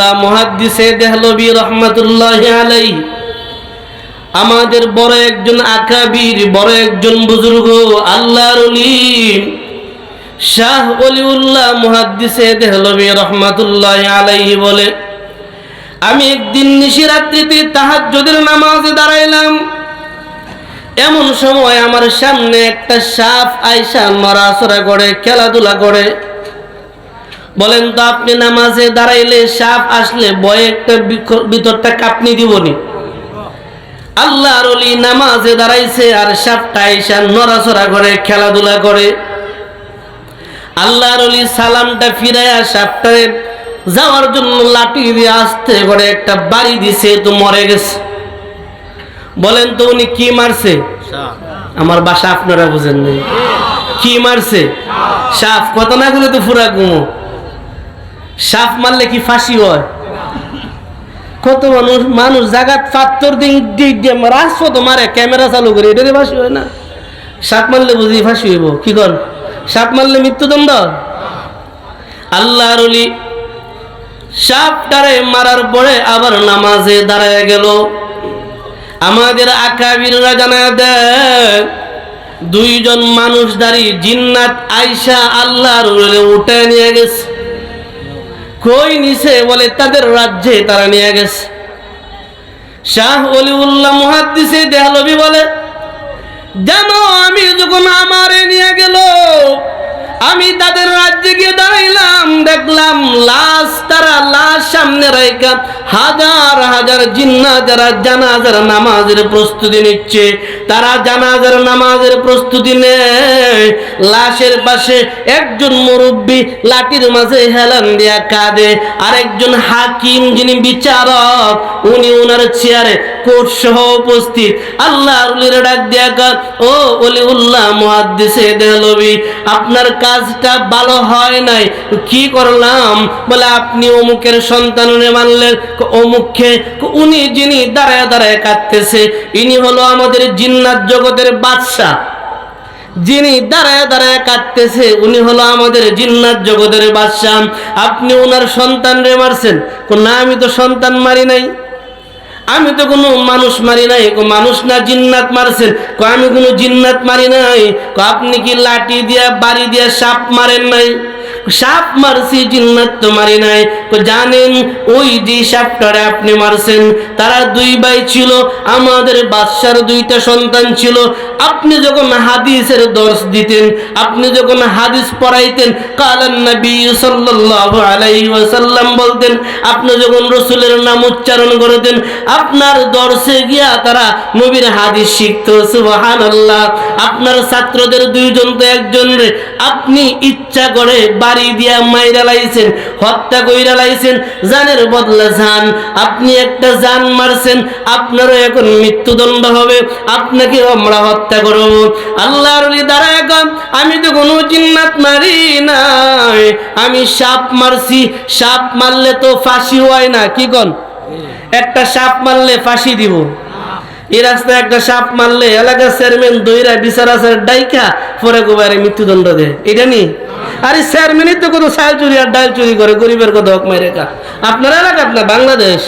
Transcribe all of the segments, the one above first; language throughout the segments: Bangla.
অলিউল্লাহ মহাদ্দিসে দেহলবি রহমতুল্লাহ আলাই আমাদের বড় একজন আকাবির, বড় একজন বুজুর্গ, আল্লাহর শাহ অলিউল্লাহ মহাদ্দিসে দেহলবি রহমতুল্লাহ আলাইহি বলে, আমি একদিন নিশিরাত্রিতে তাহাজ্জুদের নামাজে দাঁড়াইলাম। এমন সময় আমার সামনে একটা সাপ আইসা নড়াচড়া করে, খেলাধুলা করে বলেন তো, আপনি নামাজে দাঁড়াইলে সাপ আসলে বয়ে একটা ভিতরটা কাঁপনি দিবনি? আল্লাহর অলি নামাজে দাঁড়াইছে আর সাপটা আইসা নড়াচড়া করে, খেলাধুলা করে। আল্লাহর অলি সালামটা ফিরাইয়া সাপটারে যাওয়ার জন্য লাঠি দিয়ে আসতে করে একটা বাড়ি দিছে তো মরে গেছে। বলেন তো, উনি কি মারছে? আমার বাসা আপনারা বুঝেন কি মারছে? সাপ। কত না গেলে তো ফুরা গুমো সাপ মারলে কি ফাঁসি হয়? কত মানুষ মানুষ জাগাত পাত্তর দিন রাজপথ মারে ক্যামেরা চালু করে, এটা ফাঁসি হয় না। সাপ মারলে বুঝি ফাঁসি হইব, কি কর? সাপ মারলে মৃত্যুদণ্ড? আল্লাহর অলি সাপটারে মারার পরে আবার নামাজে দাঁড়ায় গেল। আমাদের আকাবিররা জানা দেয়, দুইজন মানুষ দাঁড়ি জিন্নাত আইসা আল্লাহর উরে উঠে নিয়ে গেছে। কই নিছে বলে তাদের রাজ্যে তারা নিয়ে গেছে। শাহ অলিউল্লাহ মুহাদ্দিসে দেহালবি বলে, জানো আমি যখন আমারে নিয়ে গেল আমি তাদের রাজ্যে গিয়ে দাঁড়াইলাম, দেখলাম লাশ, তারা লাশ সামনে রাইকা হাজার হাজার জিন্না যারা জানাজার নামাজের প্রস্তুতি নিচ্ছে, তারা জানাজার নামাজের প্রস্তুতি নেয়। লাশের পাশে একজন মুরব্বী লাঠির মাঝে হেলান দিয়া কাঁদে আর একজন হাকিম যিনি বিচারক, উনি ওনার চেয়ারে কোর্ট সহ উপস্থিত। আল্লাহ ডাক দিয়া কান ও অলি উল্লাহ মুহাদ্দিসে দেহলবি, আপনার কাজটা ভালো হয় নাই। কি করলাম? বলে, আপনি অমুকের সন্তানরে মানলেন অমুককে উনি যিনি দাঁড়ায় দাঁড়ায় কাঁদতেছে, ইনি হলো আমাদের জিন্নাত জগতের বাদশাহ। যিনি দাঁড়ায় দাঁড়ায় কাঁদতেছে, উনি হলো আমাদের জিন্নাত জগতের বাদশাহ। আপনি ওনার সন্তান রে মারছেন। না আমি তো সন্তান মারি নাই। আমি তো কোনো মানুষ মারি নাই কো, মানুষ না জিন্নাত মারছেন কো, আমি কোনো জিন্নাত মারি নাই কো, আপনি কি লাঠি দিয়া বাড়ি দিয়া সাপ মারেন নাই? সাপ মারছি জিন্নাত তো মারি নাই জানেন, ওই যে সাপটারে আপনি মারছেন, তারা দুই ভাই ছিল, আমাদের বাদশার দুইটা সন্তান ছিল। আপনি যখন হাদিসের দর্শ দিতেন, আপনি যখন হাদিস পড়াইতেন, কালান নবী সাল্লাল্লাহু আলাইহি ওয়াসাল্লাম বলতেন, আপনি যখন রসুলের নাম উচ্চারণ করতেন, আপনার দর্শে গিয়া তারা নবীর হাদিস শিখত, সুবহানাল্লাহ। আপনার ছাত্রদের দুইজন তো একজন আপনি ইচ্ছা করে বাড়ি দিয়া মাইরা লাইছেন, হত্যা কইরা লাইছেন জানের বদলে জান আপনি একটা জান মারছেন, আপনারও এখন মৃত্যুদণ্ড হবে, আপনাকে আমরা হত্যা করব। আল্লাহর ওলি দাঁড়ায় আমি তো কোনো জিন্নাত মারি নাই। আমি সাপ মারছি, সাপ মারলে তো ফাঁসি হয় না, কি কন? একটা সাপ মারলে ফাঁসি দিব। এই রাস্তায় একটা সাপ মারলে এলাকার চেয়ারম্যান দইরা বিচার আছে ডাইকা পরে গোবারে মৃত্যুদণ্ড দেয়। এটা নি? আরে চেয়ারম্যানই তো কত? চাল চুরি আর ডাল চুরি করে, গরিবের কত হক মাইরে কা? আপনার এলাকাত না, বাংলাদেশ?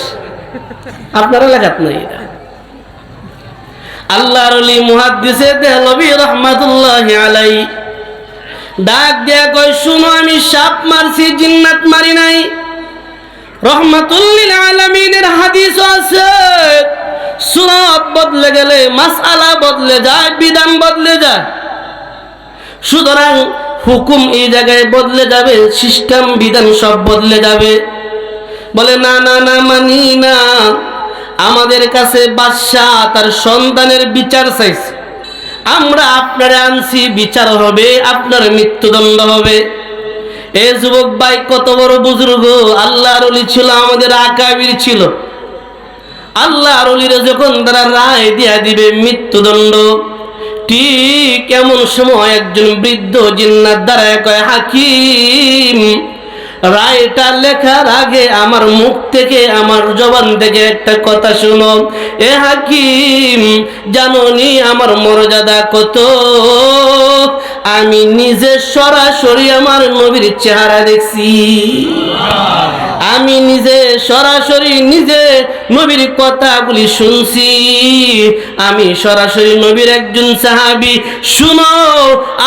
আপনার এলাকাত নাই এটা। আল্লাহর অলি মুহাদ্দিসে দেহলবি রহমাতুল্লাহ আলাই ডাক দিয়া কয়, শুনো, আমি সাপ মারছি, জিন্নাত মারি নাই। রহমাতুল্লিল আলামিনের হাদিস আছে। সুরাত বদলে গেলে, মাসআলা বদলে যায়, বিধান বদলে যায়। সুতরাং হুকুম এই জায়গায় বদলে যাবে, সিস্টেম, বিধান সব বদলে যাবে। বলে, না না না, মানি না। আমাদের কাছে বাদশাহ তার সন্তানের বিচার চাইছে। আমরা আপনারে আনছি, বিচার হবে, আপনার মৃত্যুদণ্ড হবে। এ যুবক ভাই, কত বড় বুজুর্গ। আল্লাহর অলি ছিল, আমাদের আকাবির ছিল। আল্লাহর অলিরে যখন তারা রায় দিয়া দিবে, মৃত্যুদণ্ড। ঠিক এমন সময় একজন বৃদ্ধ জিন্নার দ্বারা কয়, হাকিম, রায়টা লেখার আগে আমার মুখ থেকে, আমার জবান থেকে একটা কথা শুনো। এ হাকিম জানো নি আমার মর্যাদা কত? আমি নিজে সরাসরি আমার নবীর চেহারা দেখছি। আমি নিজে সরাসরি নিজে নবীর কথাগুলি শুনছি। আমি সরাসরি নবীর একজন সাহাবি। শুনো,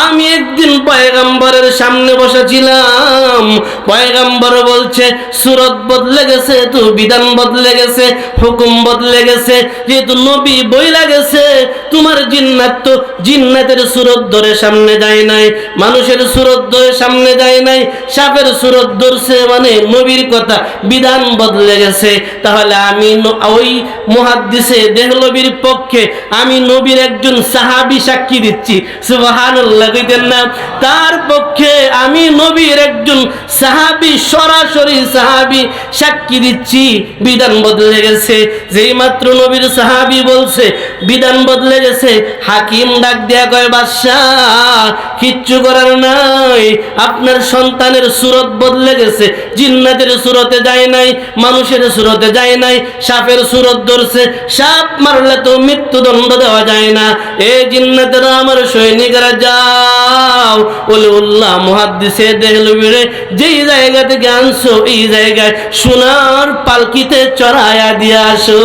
আমি একদিন পয়গাম্বরের সামনে বসেছিলাম। পয়গাম্বর বলছে, সুরত বদলে গেছে তো বিধান বদলে গেছে, হুকুম বদলে গেছে, যেহেতু নবী বইলা গেছে, তোমার জিন্নাত তো জিন্নাতের সুরত ধরে সামনে যায় নাই, মানুষের সুরত সামনে যায় নাই, সাপের সুরত ধরছে মানে নবীর কথা, বিধান বদলে গেছে। তাহলে আমি ওই মুহাদ্দিসে দেহলবীর পক্ষে আমি নবীর একজন সাহাবি সাক্ষী দিচ্ছি। সুবহানাল্লাহ, কইতেন না? তার পক্ষে আমি নবীর একজন সাহাবি, সরাসরি সাহাবি সাক্ষী দিচ্ছি। বিধান বদলে গেছে। যেই মাত্র নবীর সাহাবি বলছে, বিধান বদলে গেছে। হাকিম ডাক দেয়া কয়, বাদশাহ, কিচ্ছু করার নাই। আপনার সন্তানের সুরত বদলে গেছে। জিন্নাতের সুরতে যায় নাই, মানুষের সুরতে যায় নাই, সাপের সুরত ধরছে, সাপ মারলে তো মৃত্যুদণ্ড দেওয়া যায় না। এ জিন্নাতেরা আমার সৈনিকরা যাও বলে উল্লাহ মহাদ্দিসে বেড়ে যেই জায়গা থেকে আনছো, এই জায়গায় সোনার পালকিতে চড়াইয়া দিয়ে আসো।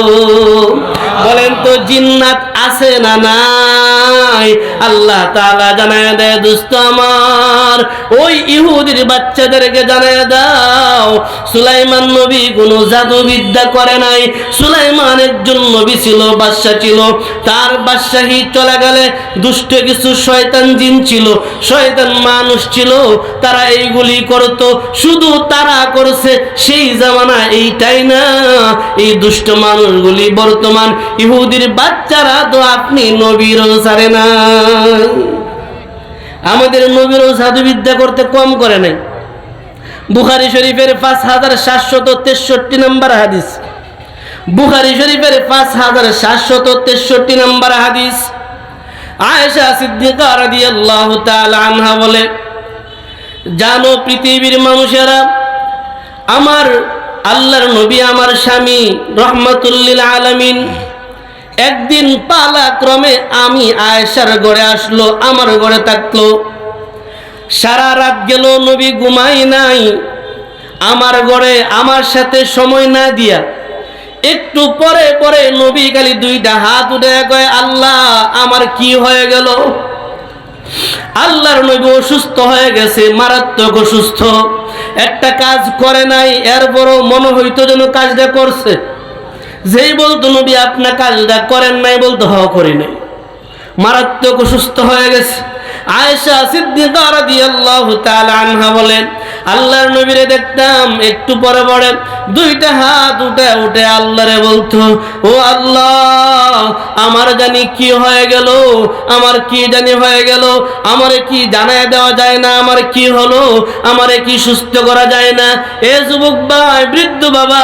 বলেন তো, জিন্নাত আছে না নাই? আল্লাহ তাআলা জানায় দেয় দুস্থ আমার, ওই ইহুদির বাচ্চাদেরকে জানায় দাও, সুলাইমান নবী কোনো জাদুবিদ্যা করে নাই। সুলাইমান একজন নবী ছিল, বাদশা ছিল। তার বাদশাহী চলে গেলে দুষ্ট কিছু শয়তান জিন ছিল, শয়তান মানুষ ছিল। তারা এইগুলি করত, শুধু তারা করছে, সেই জামানা এইটাই না। এই দুষ্ট মানুষগুলি বর্তমান ইহুদির বাচ্চারা তো আপনি নবীরও ছাড়ে না আমাদের নবীরও জাদুবিদ্যা করতে কম করে নাই। বুখারি শরীফের পাঁচ হাজার সাতশত তেষট্টি নম্বর হাদিস। বুখারি শরীফের পাঁচ হাজার সাতশত তেষট্টি নম্বর হাদিস। আয়েশা সিদ্দিকা রাদিয়াল্লাহু তাআলা আনহা বলে, জানো পৃথিবীর মানুষেরা, আমার আল্লাহর নবী, আমার স্বামী রহমাতুল্লিল আলামিন, একদিন পালাক্রমে আমি আয়েশার ঘরে আসলো, আমার ঘরে থাকল। সারা রাত গেল, নবী ঘুমাই নাই। আমার ঘরে আমার সাথে সময় না দিয়া একটু পরে পরে নবী খালি দুইটা হাত উঠে কয়, আল্লাহ, আমার কি হয়ে গেল? আল্লাহর নবী অসুস্থ হয়ে গেছে, মারাত্মক অসুস্থ। একটা কাজ করে নাই, এরপরও মনে হইতো যেন কাজটা করছে। যেই বলতো, নবী, আপনার কাজটা করেন নাই, বলতো হ করি নাই। মারাত্মক অসুস্থ হয়ে গেছে। আয়েশা সিদ্দিকা রাদিয়াল্লাহু তাআলা আনহা বলেন, আল্লাহর নবীরে দেখতাম, একটু পরে পরে দুইটা হাত উঠে উঠে আল্লাহরে বলতো, ও আল্লাহ, আমার জানি কি হয়ে গেল, আমার কি জানি হয়ে গেল, আমারে কি জানায় দেওয়া যায় না, আমার কি হলো, আমারে কি সুস্থ করা যায় না? এ যুবক ভাই, বৃদ্ধ বাবা,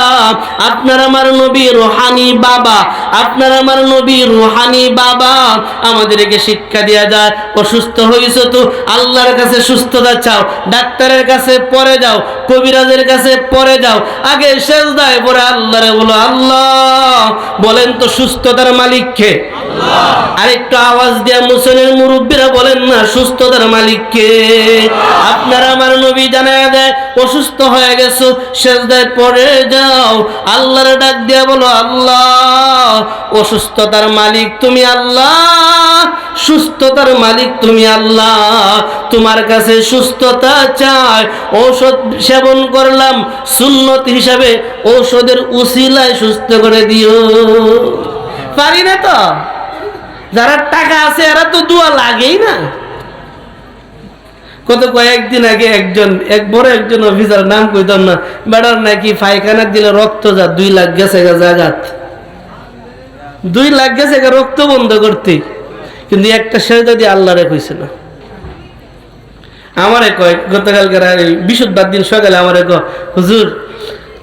আপনার আমার নবী রোহানি বাবা, আপনার আমার নবী রোহানি বাবা, আমাদেরকে শিক্ষা দেওয়া যায়, অসুস্থ হয়েছ তো আল্লাহর কাছে সুস্থতা চাও ডাক্তারের কাছে পরে যাও কবিরাজের কাছে পরে যাও। আগে শেষ দায় পরে আল্লাহরে বলো আল্লাহ বলেন তো সুস্থতার মালিককে আরেকটু আওয়াজ দিয়া মুসলিম মুরব্বীরা বলেন না সুস্থতার মালিককে আপনার আমার নবী জানায় দেয় অসুস্থ হয়ে গেছো শেষ দায় পরে যাও। আল্লাহর ডাক দিয়া বলো আল্লাহ অসুস্থতার মালিক তুমি আল্লাহ সুস্থতার মালিক তুমি আল্লাহ, তোমার কাছে সুস্থতা চাই। ঔষধ সেবন করলাম, সুন্নত হিসাবে ঔষধের উসিলায় সুস্থ করে দিও। পারি না তো? যারা টাকা আছে, এরা তো দোয়া লাগেই না। কত কয়েকদিন আগে একজন, এক বড় একজন অফিসার নাম কইতাম না, বেড়ার নাকি পায়খানা দিলে রক্ত যা, দুই লাখ গেছে গা জাগাত। দুই লাখ গেছে রক্ত বন্ধ করতে। কিন্তু একটা সেজদা দিয়ে আল্লাহরে কইছে না। আমারে কয় গতকালকে বিশুদ্ধবার দিন সকালে আমারে কয়, হুজুর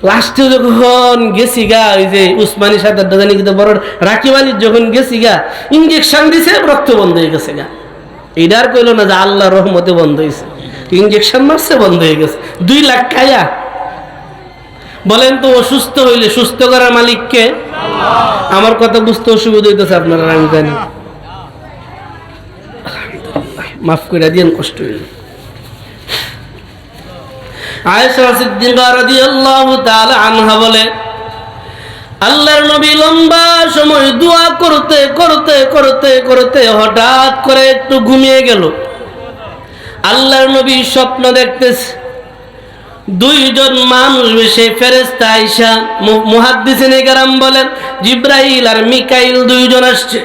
লাস্টে যখন গেছি গা ওই যে উসমানী সাদার দাদানি কিন্তু বড় রাকিব আলীর যখন গেছি গা ইঞ্জেকশন দিছে, রক্ত বন্ধ হয়ে গেছে গা। এটার কইল না যে আল্লাহ রহমতে বন্ধ হয়েছে ইঞ্জেকশন মারছে, বন্ধ হয়ে গেছে। দুই লাখ খায়া। বলেন তো, অসুস্থ হইলে সুস্থ করার মালিককে? আমার কথা বুঝতে অসুবিধা হইতেছে, আপনারা আমি জানি। মাফ করে দিয়েন, কষ্ট হইল। আয়েশা সিদ্দিকা রাদিয়াল্লাহু তাআলা আনহা বলে, আল্লাহর নবী লম্বা সময় দোয়া করতে করতে করতে করতে হঠাৎ করে একটু ঘুমিয়ে গেল। আল্লাহর নবী স্বপ্ন দেখতেছে, দুইজন মানুষ সে ফেরেস্তা আইসা মুহাদ্দিসিনে গেরাম বলেন, জিব্রাইল আর মিকাইল দুইজন আসছে।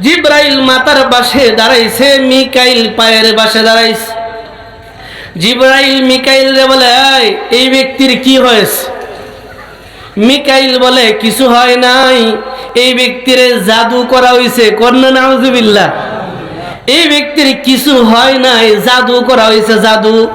জিব্রাইল মাতার পাশে দাঁড়াইছে মিকাইল পায়ের পাশে দাঁড়াইছে। জিব্রাইল মিকাইল রে বলে "এই, ব্যক্তির কি হয়েছে? মিকাইল বলে কিছু হয় নাই। এই ব্যক্তির জাদু করা হয়েছে কন্যা নাউজুবিল্লাহ। এই ব্যক্তির কিছু হয় নাই জাদু করা হয়েছে জাদু।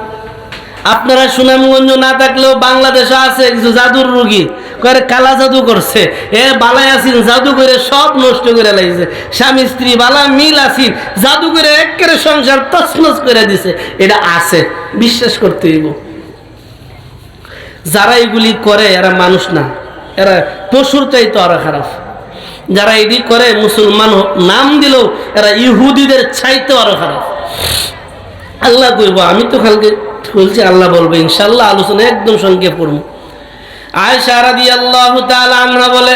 আপনারা সুনামগঞ্জ না থাকলেও বাংলাদেশে আছে কিছু জাদুর রুগী। করে কালা জাদু করছে। এ বালাই আসিন জাদু করে সব নষ্ট করে লাগছে স্বামী, স্ত্রী, বালা, মিল আসিন জাদু করে একেবারে সংসার তছনছ করে দিছে। এটা আছে, বিশ্বাস করতে হইব। যারা এগুলি করে, এরা মানুষ না। এরা পশুর চাইতে আরও খারাপ। যারা এদি করে, মুসলমান নাম দিলেও এরা ইহুদিদের চাইতে আরও খারাপ। আল্লাহ কইব, আমি তো কালকে বলছি, আল্লাহ বলব ইনশাল্লাহ আলোচনা একদম সংক্ষেপ করব। আয়সা রাদি আল্লাহ আনহা বলে,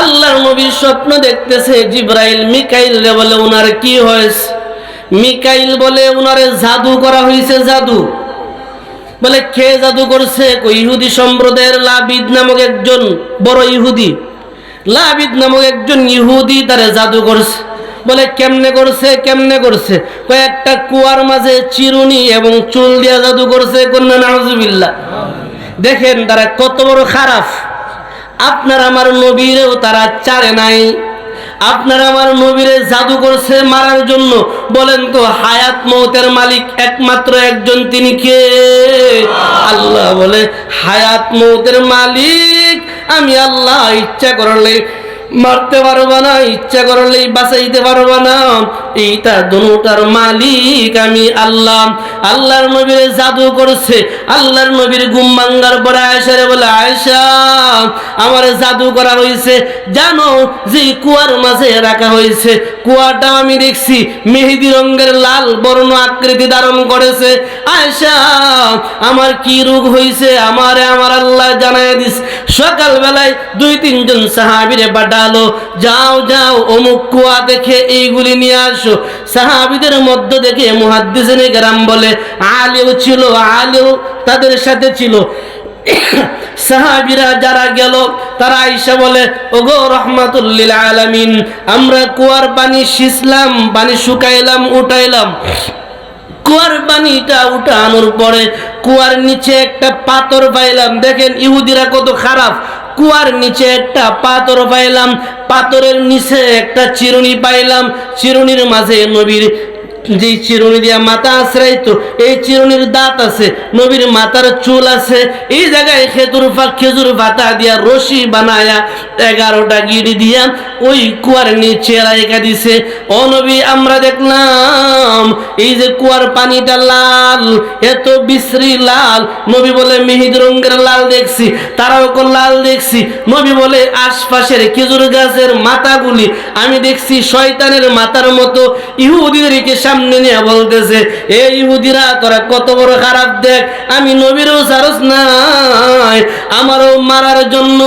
আল্লাহর নবীর স্বপ্ন দেখতেছে জিব্রাইল মিকাইল রে বলে ওনার কি হয়েছে? মিকাইল বলে ওনারে জাদু করা হয়েছে জাদু। বলে, কে জাদু করছে? ইহুদি সম্প্রদায়ের লাবিদ নামক একজন বড় ইহুদি। লাবিদ নামক একজন ইহুদি তারে জাদু করছে। বলে, কেমনে করছে কেমনে করছে? কয়েকটা কুয়ার মাঝে চিরুনি এবং চুল দিয়া জাদু করছে, কন্যা নাহজুবিল্লা দেখেন তারা কত বড় খারাপ। আপনার আমার নবীরেও তারা চারে নাই। আপনার আমার নবীরে জাদু করছে মারার জন্য। বলেন তো, হায়াত মৌতের মালিক একমাত্র একজন তিনি কে? আল্লাহ বলে, হায়াত মৌতের মালিক আমি আল্লাহ ইচ্ছা করলে মারতে পারবা না, ইচ্ছা করলেই বাঁচাইতে পারবা না। এইটা দুটার মালিক আমি আল্লাহ। আল্লাহর নবীর জাদু করছে, আল্লাহর নবীর ঘুম ভাঙ্গার পরে আয়সারে বলে আয়সা আমার জাদু করা হয়েছে জানো, যে কুয়ার মাঝে রাখা হয়েছে কুয়াটা আমি দেখছি মেহেদি রঙের লাল বর্ণ আকৃতি ধারণ করেছে। আয়সা আমার কি রোগ হয়েছে আমারে আমার আল্লাহ জানাই দিস। সকালবেলায় দুই তিনজন সাহাবিরে পাঠালো। যাও যাও, অমুক কুয়া দেখে এইগুলি নিয়ে আসো। সাহাবিদের মধ্যে দেখে মুহাদ্দিসিনে গ্রাম বলে, আলেও ছিল, আলেও তাদের সাথে ছিল। সাহাবিরা যারা গেল, তারা আইসা বলে, ওগো রহমাতুল্লিল আলামিন, আমরা কুয়ার পানি শিসলাম পানি শুকাইলাম, উঠাইলাম। কুয়ার পানিটা উঠানোর পরে কুয়ার নিচে একটা পাথর পাইলাম। দেখেন ইহুদিরা কত খারাপ। কুয়ার নিচে একটা পাথর পাইলাম, পাথরের নিচে একটা চিরুনি পাইলাম। চিরুনির মাঝে নবীর যে চিরুনি দিয়া মাথা আশ্রাইতো, এই চিরুনির দাঁত আছে, নবীর মাথার চুল আছে। এই জায়গায় খেজুর খেজুর পাতা দিয়া রশি বানায়া, এগারোটা গিড়ি দিয়া ওই কুয়ার নিচে রাইকা দিছে। ও নবী, আমরা দেখলাম এই যে কুয়ার পানিটা লাল, এত বিশ্রী লাল। নবী বলে, মিহিদ রঙের লাল দেখছি, তারাও লাল দেখছি। নবী বলে, আশপাশের খেজুর গাছের মাথাগুলি, আমি দেখছি শয়তানের মাথার মতো ইহুদিদেরকে সামনে নিয়ে বলতেছে, এ ইহুদিরা, তোরা কত বড় খারাপ দেখ, আমি নবীরও সারস নাই, আমারও মারার জন্য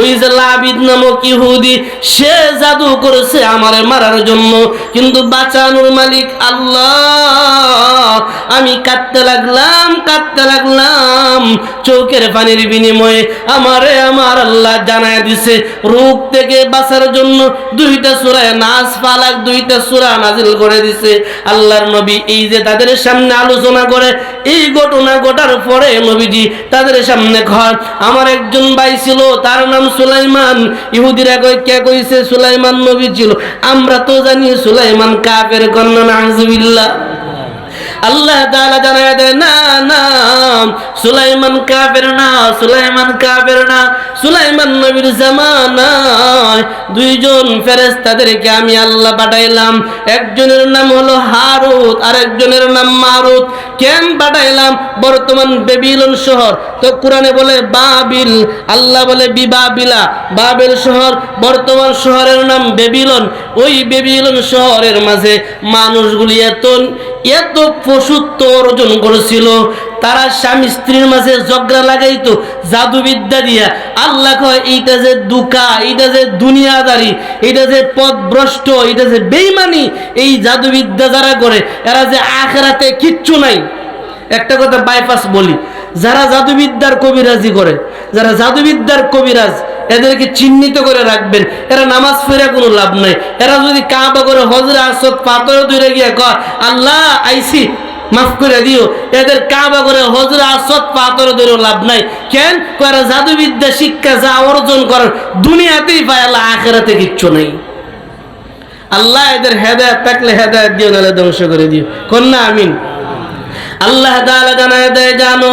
ওই যে লাবিদ নামক ইহুদি, সে জাদু করেছে আমার মারার জন্য। কিন্তু বাঁচানোর মালিক আল্লাহ। আমি কাঁদতে লাগলাম কাঁদতে লাগলাম। চোখের পানির বিনিময়ে আমারে আমার আল্লাহ জানায় দিছে, রোগ থেকে বাঁচার জন্য দুইটা সুরায় নাচ পালাক দুইটা সুরা নাজিল করে দিছে। আল্লাহর নবী এই যে তাদের সামনে আলোচনা করে, এই ঘটনা ঘটার পরে নবীজি তাদের সামনে ঘর। আমার একজন ভাই ছিল, তার নাম সুলাইমান। ইহুদিরা কে কইছে সুলাইমান নবী ছিল? আমরা তো জানি সুলাইমান কাফের কন্যা নাজবিল্লাহ আল্লাহ তাআলা জানায় দেয়, না না, সুলাইমান কাফের না, সুলাইমান কাফের না, সুলাইমান নবীর জামানায় দুইজন ফেরেশতাদেরকে আমি আল্লাহ পাঠাইলাম। একজনের নাম হলো হারুত আর একজনের নাম মারুত কেন পাঠাইলাম? বর্তমান বেবিলন শহর। তো কোরআনে বলে, বাবিল আল্লাহ বলে, বিবাবিলা বাবেল শহর, বর্তমান শহরের নাম বেবিলন। ওই বেবিলন শহরের মাঝে মানুষগুলি এত এত পশুত্ব অর্জন করেছিল। তারা স্বামী স্ত্রীর মাঝে ঝগড়া লাগাইতো, জাদুবিদ্যা দিয়া। আল্লাহ কয়, এইটা যে দুকা, এইটা যে দুনিয়াদারি, এইটা যে পথভ্রষ্ট এইটা যে বেইমানি, এই জাদুবিদ্যা যারা করে, এরা যে আখেরাতে কিচ্ছু নাই। একটা কথা বাইপাস বলি, যারা জাদুবিদ্যার কবিরাজি করে, যারা জাদুবিদ্যার কবিরাজ এদেরকে চিহ্নিত করে রাখবেন। এরা নামাজ ফেরে কোনো লাভ নাই। এরা যদি কাবা করে হজরে আসত পাথরে দূরে গিয়ে কয়, আল্লাহ, আইসি, মাফ করে দিও। এদের কাবা করে হজরে আসত পাথরে ধরে লাভ নাই। কেন? কয়রা জাদুবিদ্যা, শিক্ষা, যা অর্জন করার দুনিয়াতেই পায়, আল্লাহ আখেরাতে কিচ্ছু নেই। আল্লাহ এদের হেদায়ত থাকলে হেদায়ত দিও, নাহলে ধ্বংস করে দিও। কন্যা, আমিন। আল্লাহ তাআলা জানায় দেয়, জানো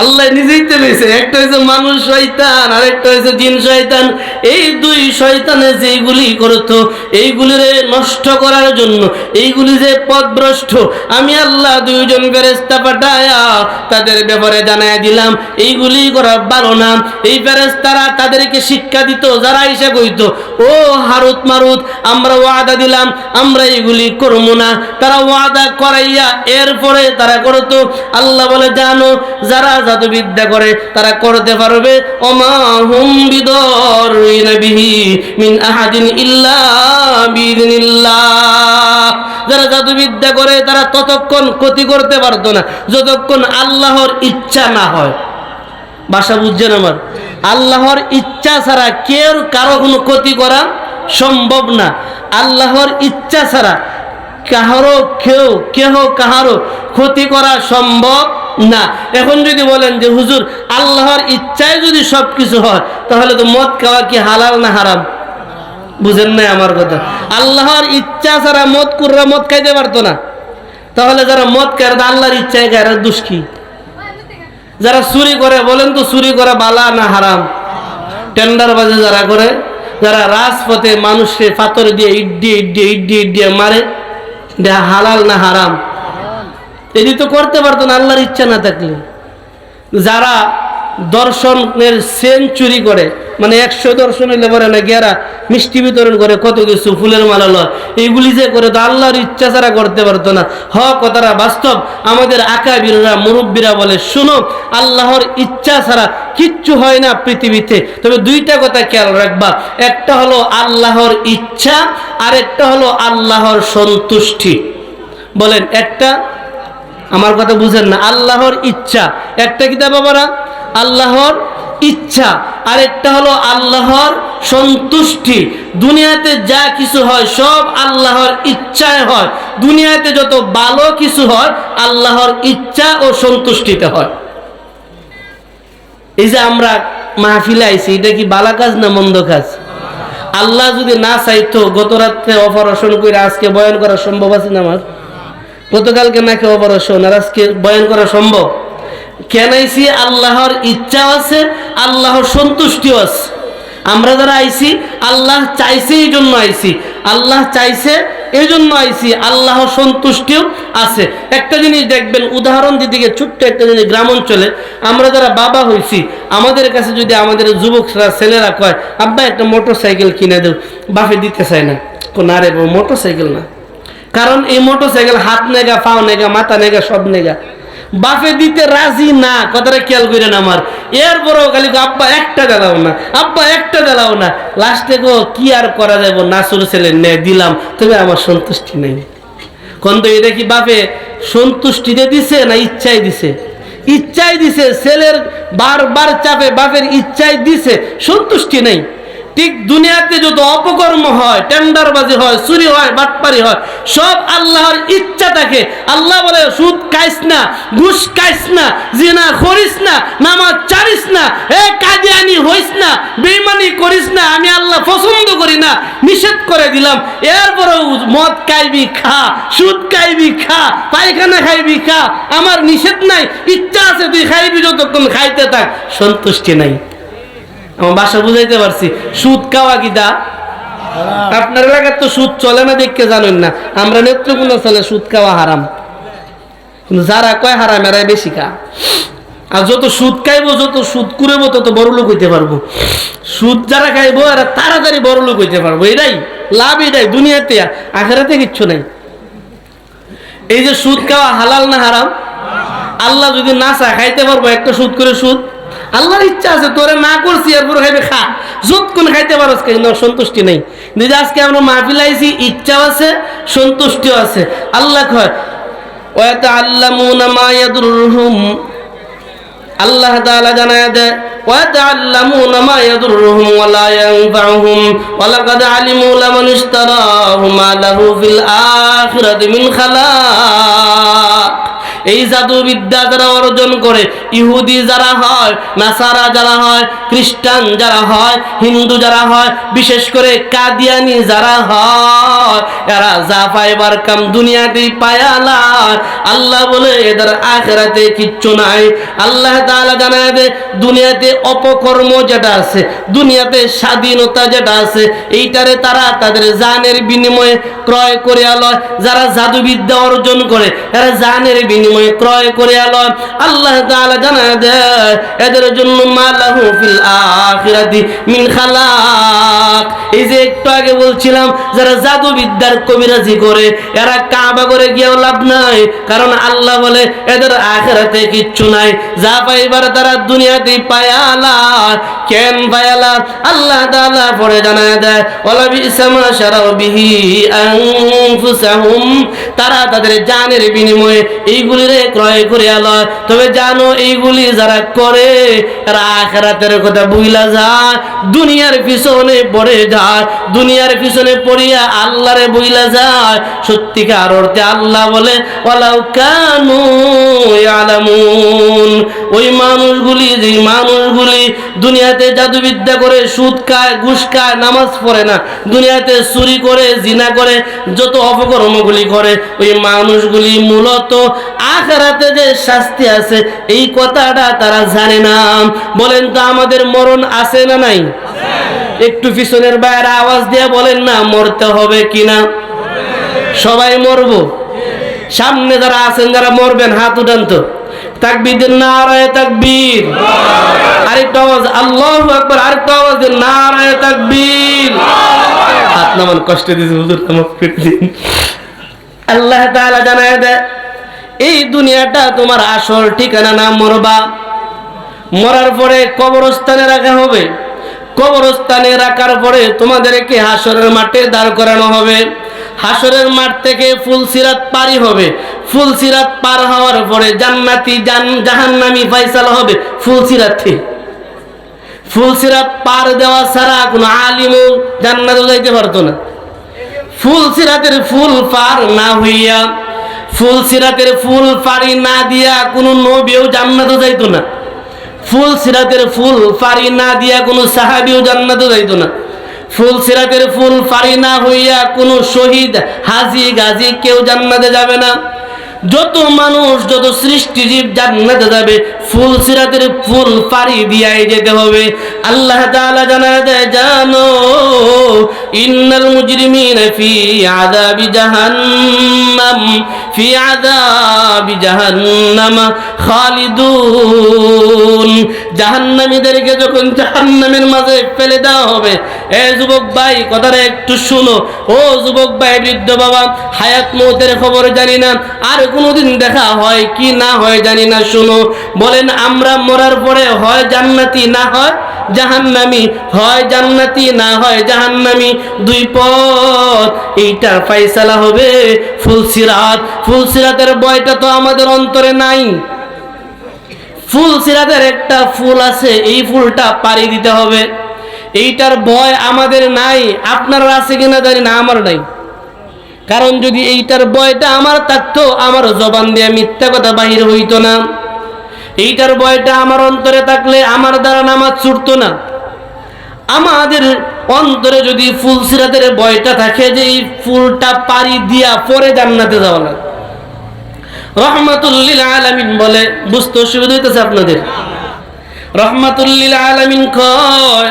আল্লাহ নিজেই তো রয়েছে একটা হয়েছে মানুষ শয়তান আর একটা হয়েছে জিন শয়তান। এই দুই শয়তানে যেইগুলি করতো, এইগুলিরে নষ্ট করার জন্য, এইগুলি যে পথভ্রষ্ট আমি আল্লাহ দুইজন ফেরেস্তা পাঠায়া তাদের ব্যাপারে জানাই দিলাম, এইগুলি করা ভালো না এই ফেরেস্তারা তাদেরকে শিক্ষা দিত, যারা এসে কইতো, ও হারুত মারুত, আমরা ওয়াদা দিলাম, আমরা এইগুলি করব না। তারা ওয়াদা করাইয়া এরপরে তারা করতো। আল্লাহ বলে, জানো, যারা জাদুবিদ্যা করে তারা করতে পারবে। যারা জাদুবিদ্যা করে তারা ততক্ষণ ক্ষতি করতে পারতো না, যতক্ষণ আল্লাহর ইচ্ছা না হয়। বাসা বুঝছেন আমার? আল্লাহর ইচ্ছা ছাড়া কেউ কারও কোনো ক্ষতি করা সম্ভব না। আল্লাহর ইচ্ছা ছাড়া কাহারও কেউ, কেহ কাহারও ক্ষতি করা সম্ভব না। এখন যদি বলেন যে, হুজুর, আল্লাহর ইচ্ছায় যদি সব কিছু হয়, তাহলে তো মদ খাওয়া কি হালাল না হারাম? বুঝেন নাই আমার কথা। আল্লাহর ইচ্ছা ছাড়া মদ, কুররা মদ খাইতে পারতো না। তাহলে যারা মদ খায় আল্লাহর ইচ্ছায় খায় দুষ্কি যারা চুরি করে, বলেন তো চুরি করা বালা না হারাম? টেন্ডার বাজে যারা করে, যারা রাজপথে মানুষকে পাথর দিয়ে ইট দিয়ে ইট দিয়ে ইট দিয়ে ইট দিয়ে মারে এটা হালাল না হারাম? এটি তো করতে পারতো না, আল্লাহর ইচ্ছা না থাকলে। যারা দর্শনের সেন চুরি করে মানে একশো দর্শন হইলে না গেরা মিষ্টি বিতরণ করে, কত কিছু, ফুলের মালা লয়, এইগুলি যে করে তো আল্লাহর ইচ্ছা ছাড়া করতে পারতো না। হ, কথাটা বাস্তব। আমাদের আকাবিররা, মুরব্বীরা বলে, শুনো, আল্লাহর ইচ্ছা ছাড়া কিচ্ছু হয় না পৃথিবীতে। তবে দুইটা কথা খেয়াল রাখবা। একটা হলো আল্লাহর ইচ্ছা আর একটা হলো আল্লাহর সন্তুষ্টি। বলেন, একটা আমার কথা বুঝেন না, আল্লাহর ইচ্ছা। একটা কিতাব বাবারা? আল্লাহর ইচ্ছা। আর একটা হলো আল্লাহর সন্তুষ্টি। দুনিয়াতে যা কিছু হয়, সব আল্লাহর ইচ্ছায় হয়। দুনিয়াতে যত ভালো কিছু হয়, আল্লাহর ইচ্ছা ও সন্তুষ্টিতে হয়। এই যে আমরা মাহফিলে আইছি, এটা কি বালা কাজ না মন্দ কাজ? আল্লাহ যদি না চাইতো গত রাত্রে অপারেশন করে আজকে বয়ান করা সম্ভব আছে না আমার? গতকালকে নাকি অপারেশন, আর আজকে বয়ান করা সম্ভব? কেন আইসি আল্লাহর ইচ্ছা আছে, আল্লাহর সন্তুষ্টিও আছে। আমরা যারা আইছি, আল্লাহ চাইছে এই জন্য আইছি। আল্লাহ চাইছে এই জন্য আইসি আল্লাহ সন্তুষ্টিও আছে। একটা জিনিস দেখবেন, উদাহরণ দিদিকে ছোট্ট একটা জিনিস গ্রাম অঞ্চলে আমরা যারা বাবা হয়েছি আমাদের কাছে যদি আমাদের যুবকরা, ছেলেরা কয়, আব্বা, একটা মোটর সাইকেল কিনে দেব বাপে দিতে চায় না। না রে মোটর সাইকেল না। কারণ এই মোটর সাইকেল হাত নেগা, পাও নেগা, মাথা নেগা, সব নেগা। বাপে দিতে রাজি না, কথাটা খেয়াল করেন আমার। এরপরেও খালি আব্বা, একটা জ্বালাও না, আব্বা, একটা জ্বালাও না। লাস্টে গো, কি আর করা যাব নাসুর ছেলে, নে, দিলাম। তবে আমার সন্তুষ্টি নেই। কোন তো এটা কি বাপে, সন্তুষ্টিতে দিছে না ইচ্ছাই দিছে? ইচ্ছাই দিছে, ছেলের বারবার চাপে বাপের ইচ্ছাই দিছে, সন্তুষ্টি নেই। ঠিক দুনিয়াতে যত অপকর্ম হয়, টেন্ডারবাজি হয়, চুরি হয়, বাটপারি হয়, সব আল্লাহর ইচ্ছা থাকে। আল্লাহ বলে, সুদ খাইস না, ঘুষ খাইস না, জিনা করিস না, নামাজ চারিস না, এ কাদিয়ানি হইস না, বেইমানি করিস না, আমি আল্লাহ পছন্দ করি না, নিষেধ করে দিলাম। এরপরেও মদ খাইবি খা, সুদ খাইবি খা, পায়খানা খাইবি খা, আমার নিষেধ নাই, ইচ্ছা আছে তুই খাইবি যতক্ষণ খাইতে থাক, সন্তুষ্টি নাই। আমার বাসা বুঝাইতে পারছি। সুদ খাওয়া কি দা? আপনার এলাকার তো সুদ চলে না দেখতে জানেন না। আমরা নেত্রকোনা চলে সুদ খাওয়া হারাম। কিন্তু যারা কয় হারাম এরাই বেশি খা। আর যত সুদ খাইবো যত সুদ কুড়েবো তত বড় লোক হইতে পারব। সুদ যারা খাইবো এরা তাড়াতাড়ি বড় লোক হইতে পারব। এটাই লাভ এটাই দুনিয়াতে আখেরাতে কিচ্ছু নাই। এই যে সুদ খাওয়া হালাল না হারাম? আল্লাহ যদি না চায় খাইতে পারব একটা সুদ করে সুদ আল্লাহর ইচ্ছা আছে তোরে না করছি এরপর খাইবে খা যত কোন খাইতে পারো কিন্তু সন্তুষ্টি নেই যদি আজকে আমরা মাহফিল আইছি ইচ্ছাও আছে সন্তুষ্টিও আছে আল্লাহ কয় ওয়াতা আল্লামুনা মা ইয়াদুরহুম আল্লাহ তাআলা জানায় দেয় ويتعلمون ما يضرهم ولا ينفعهم ولقد علموا لمن اشتراه ما له في الآخرة من خلاق এই জাদু বিদ্যা যারা অর্জন করে, ইহুদি যারা হয়, নাসারা যারা হয়, খ্রিস্টান যারা হয়, হিন্দু যারা হয়, বিশেষ করে কাদিয়ানি যারা হয়, এরা যা পাইবার কাম দুনিয়াতেই পায়ালার আল্লাহ বলে, এদের আখেরাতে কিচ্ছু নাই। আল্লাহ তাআলা জানায় দে দুনিয়াতে অপকর্ম যেটা আছে, দুনিয়াতে স্বাধীনতা যেটা আছে, এইটারে তারা তাদের জানের বিনিময়ে ক্রয় করে আলয়, যারা জাদুবিদ্যা অর্জন করে, এরা জানের বিনিময়ে ক্রয় করে আলয় আল্লাহ তাআলা জানায় দেয়, এদের জন্য মালাহু ফিল আখিরাতি মিন খালাক। এই যে একটু আগে বলছিলাম, যারা জাদুবিদ্যার কবিরাজি করে, এরা কাবা করে গিয়েও লাভ নাই। কারণ আল্লাহ বলে, এদের কিচ্ছু নাই। যা পাইবার তারা দুনিয়াতেই পায়ালা, কেন পায়ালা? আল্লাহ তাআলা পরে জানায় দেয়, ওয়ালা বিসামা শারাউ বিহি আনফুসাহুম। তারা তাদের জানের বিনিময়ে এইগুলিরে ক্রয় করে আলয় তবে জানো, এইগুলি যারা করে, এরা আখেরাতের কথা বুইলা যায়। দুনিয়ার পিছনে পড়ে যায়। দুনিয়ার পিছনে পড়িয়া আল্লাহরে বুইলা যায়। সত্যিকার অর্থে আল্লাহ বলে, ওয়ালাউ কানু ইয়ালামুন। ওই মানুষগুলি যে মানুষগুলি দুনিয়াতে জাদুবিদ্যা করে, সুদ খায়, ঘুষ খায়, নামাজ পড়ে না, দুনিয়াতে চুরি করে, জিনা করে, যত অপকর্মগুলি করে, ওই মানুষগুলি মূলত আখেরাতে যে শাস্তি আছে, এই কথাটা তারা জানে না। বলেন তো, আমাদের মরণ আছে না নাই? একটু পিছনের বাইরে আওয়াজ দিয়ে বলেন না, মরতে হবে কিনা? সবাই মরবো। সামনে যারা আছেন, যারা মরবেন, হাত উঠান তো। তাকবীর দেন, নারায় তাকবীর। আরেকটা আওয়াজ আরেকটা আওয়াজ দেন, নারায় তাকবীর। হাত নামান, কষ্ট দিয়েছে, হুজুর আল্লাহ তাআলা জানায় দেয় এই দুনিয়াটা তোমার আসল ঠিকানা না মরবা। মরার পরে কবরস্থানে রাখা হবে। কবরস্থানে রাখার পরে তোমাদেরকে হাসরের মাঠে দাঁড় করানো হবে। হাসরের মাঠ থেকে ফুলসিরাত পারি হবে। ফুলসিরাত পার হওয়ার পরে জান্নাতি জান জাহান্নামি ফাইসালা হবে ফুলসিরাত ফুলসিরাত পার দেওয়া ছাড়া কোনো আলিমও জান্নাতে যাইতে পারতো না। ফুল সিরাতের ফুল পার না হইয়া ফুল সিরাতের ফুল পারি না দিয়া কোনো নবীও জান্নাতে যাইতো না। ফুল সিরাতের ফুল পারি না দিয়া কোনো সাহাবিও জান্নাতে যাইতো না। ফুল সিরাতের ফুল পারি না হইয়া কোনো শহীদ হাজি গাজি কেউ জান্নাতে যাবে না। যত মানুষ, যত সৃষ্টি জীব জান্নাতে যাবে, ফুল সিরাতের ফুল পারি দিয়াই যেতে হবে। আল্লাহ তাআলা জানা দেয়, জানো, ইন্নাল মুজরিমিনা ফি আযাবি জাহান্নাম, ফি আযাবি জাহান্নাম খালিদুন। জাহান্নামীদেরকে যখন জাহান্নামের মাঝে ফেলে দেওয়া হবে, এ যুবক ভাই, কথাটা একটু শুনো। ও যুবক ভাই, বৃদ্ধ বাবা, হায়াত মৌতের খবর জানি না, আর কোনোদিন দেখা হয় কি না হয় জানি না, শুনো। বলেন, আমরা মরার পরে হয় জান্নাতি না হয় জাহান্নামি? হয় জান্নাতি না হয় জাহান্নামি? দুই পথ এইটার ফাইসালা হবে ফুলসিরাত। ফুলসিরাতের বয়টা তো আমাদের অন্তরে নাই। ফুল সিরাতের একটা ফুল আছে, এই ফুলটা পাড়ি দিতে হবে। এইটার ভয় আমাদের নাই, আপনার আছে কিনা জানি না, আমার নাই। কারণ যদি এইটার ভয়টা আমার থাকতো, আমার জবান দিয়ে মিথ্যা কথা বাহির হইতো না। এইটার ভয়টা আমার অন্তরে থাকলে আমার দ্বারা নামাজ ছুটতো না। আমাদের অন্তরে যদি ফুল সিরাতের ভয়টা থাকে যে এই ফুলটা পাড়ি দিয়া পরে জান্নাতে যাওয়া লাগে রহমাতুল্লিল আলামিন বলে, বুঝতে অসুবিধা হইতেছে আপনাদের। রহমাতুল্লিল আলামিন কয়,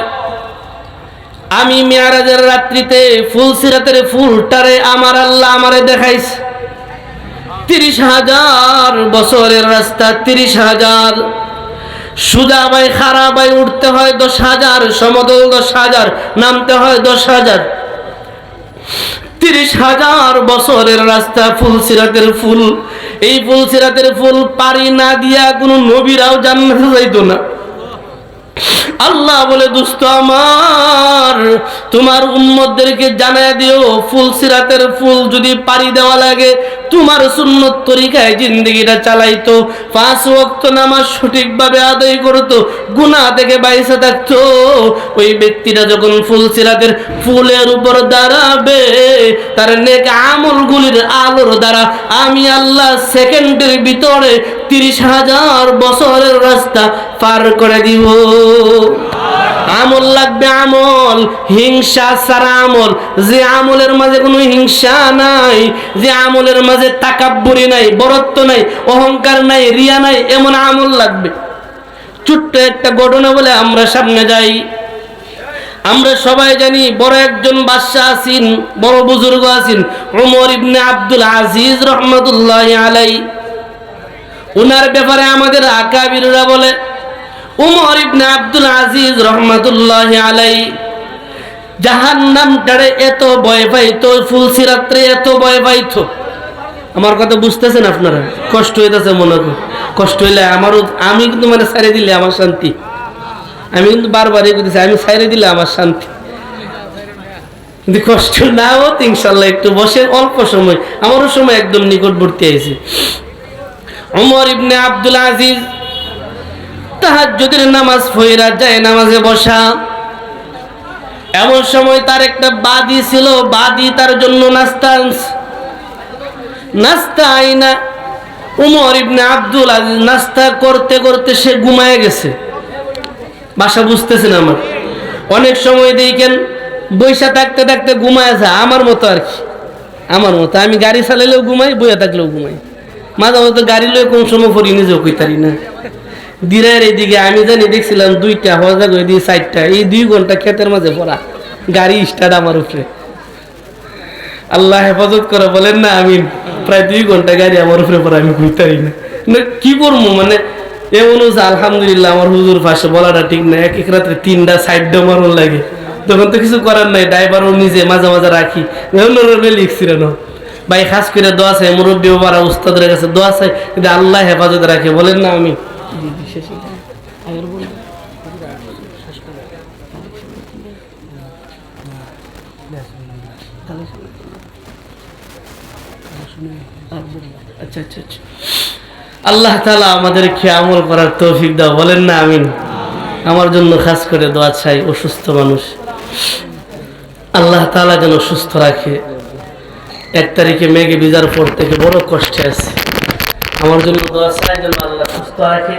আমি মেয়ারাজের রাত্রিতে ফুল সিরাতের ফুলটারে আমার আল্লাহ আমারে দেখাইছে। তিরিশ হাজার বছরের রাস্তা, তিরিশ হাজার। সুজা বাই খারা উঠতে হয় দশ হাজার, সমতল দশ হাজার, নামতে হয় দশ হাজার। তিরিশ হাজার বছরের রাস্তা, ফুল সিরাতের ফুল এই ফুল সিরাতের ফুল পারি না দিয়া কোনো নবীরাও জান্নাতে যাইতো না। আল্লাহ বলে দুস্থ আমার, তোমার উম্মতদেরকে জানায় দিও, ফুল সিরাতের ফুল যদি পারি দেওয়া লাগে তোমার সুন্নত তরিকায় জিন্দগিটা চালাইতো। পাঁচ ওয়াক্ত নামাজ সঠিকভাবে আদায় করতো, গুনাহ থেকে বাইসে থাকতো। ওই ব্যক্তিটা যখন ফুল সিরাতের ফুলের উপর দাঁড়াবে, তার নেক আমলগুলির আলোর দ্বারা আমি আল্লাহ সেকেন্ডের ভিতরে তিরিশ হাজার বছরের রাস্তা পার করে দিব। আমল লাগবে আমল, হিংসা সারা আমল। যে আমলের মাঝে কোনো হিংসা নাই, যে আমলের মাঝে তাকাব্বরি নাই, বরত্ব নাই, অহংকার নাই, রিয়া নাই, এমন আমল লাগবে। ছোট্ট একটা ঘটনা বলে আমরা সামনে যাই। আমরা সবাই জানি বড় একজন বাদশাহ আছেন, বড় বুজুর্গ আছেন ওমর ইবনে আব্দুল আজিজ রহমতুল্লাহ আলাই উনার ব্যাপারে আমাদের আকাবিররা বলে উমর ইবনে আব্দুল আজিজ রহমতুল্লাহ আলাই জাহান জাহান্নামটারে এত ভয় পাইতো, ফুলসিরাত্রে এত ভয় পাইতো। আমার কথা বুঝতেছেন আপনারা? কষ্ট হইতেছে মনে কর। কষ্ট হইলে আমারও, আমি কিন্তু মানে সারে দিলে আমার শান্তি। আমি কিন্তু বারবারই করতেছি আমি সাইরে দিলে আমার শান্তি। কিন্তু কষ্ট না হোক ইনশাল্লাহ একটু বসে, অল্প সময়, আমারও সময় একদম নিকটবর্তী আইছে ওমর ইবনে আব্দুল আজিজ তাহাজ্জুদের নামাজ ফইরা যায় নামাজে বসা। এমন সময় তার একটা বাদি ছিল, বাদি তার জন্য নাস্তা নাস্তা আইনা উমর ইবনে আব্দুল আজিজ নাস্তা করতে করতে সে ঘুমায় গেছে। বাসা বুঝতেছেন আমার। অনেক সময় দেখেন বৈশা থাকতে থাকতে ঘুমায় যায়, আমার মতো আর কি। আমার মতো। আমি গাড়ি চালাইলেও ঘুমাই, বইয়া থাকলেও ঘুমাই। মাঝে মাঝে গাড়ি লয়ে কোন সময় পড়ি, নিজেও কইতারি না। দিনের এইদিকে আমি জানি দেখছিলাম দুইটা হওয়া যাবে দিয়ে চারটা। এই দুই ঘণ্টা ক্ষেতের মাঝে পড়া গাড়ি স্টার্ট আমার উপরে। আল্লাহ হেফাজত করে বলেন না আমি প্রায় দুই ঘণ্টা গাড়ি আমার উপরে পড়া আমি ঘুরতারি না। কি করব? মানে এমন হচ্ছে আলহামদুলিল্লাহ আমার হুজুর পাশে বলাটা ঠিক না। এক এক রাত্রে তিনটা সাইড মারণ লাগে। তখন তো কিছু করার নাই ড্রাইভারও নিজে মাঝে মাঝে রাখি। লিখছি না। ভাই, খাস করে দোয়া চাই মুরব্বী বাবারা উস্তাদের কাছে দোয়া চাই আল্লাহ হেফাজত রাখে, বলেন না আমি আচ্ছা আচ্ছা আচ্ছা আল্লাহ তালা আমাদেরকে আমল করার তৌফিক দাও, বলেন না আমিন। আমার জন্য খাস করে দোয়া চাই, অসুস্থ মানুষ। আল্লাহ তালা যেন সুস্থ রাখে। এক তারিখে মেঘে বিজার পর থেকে বড় কষ্টে আছে। আমার জন্য দোয়া চাই যেন আল্লাহ সুস্থ রাখে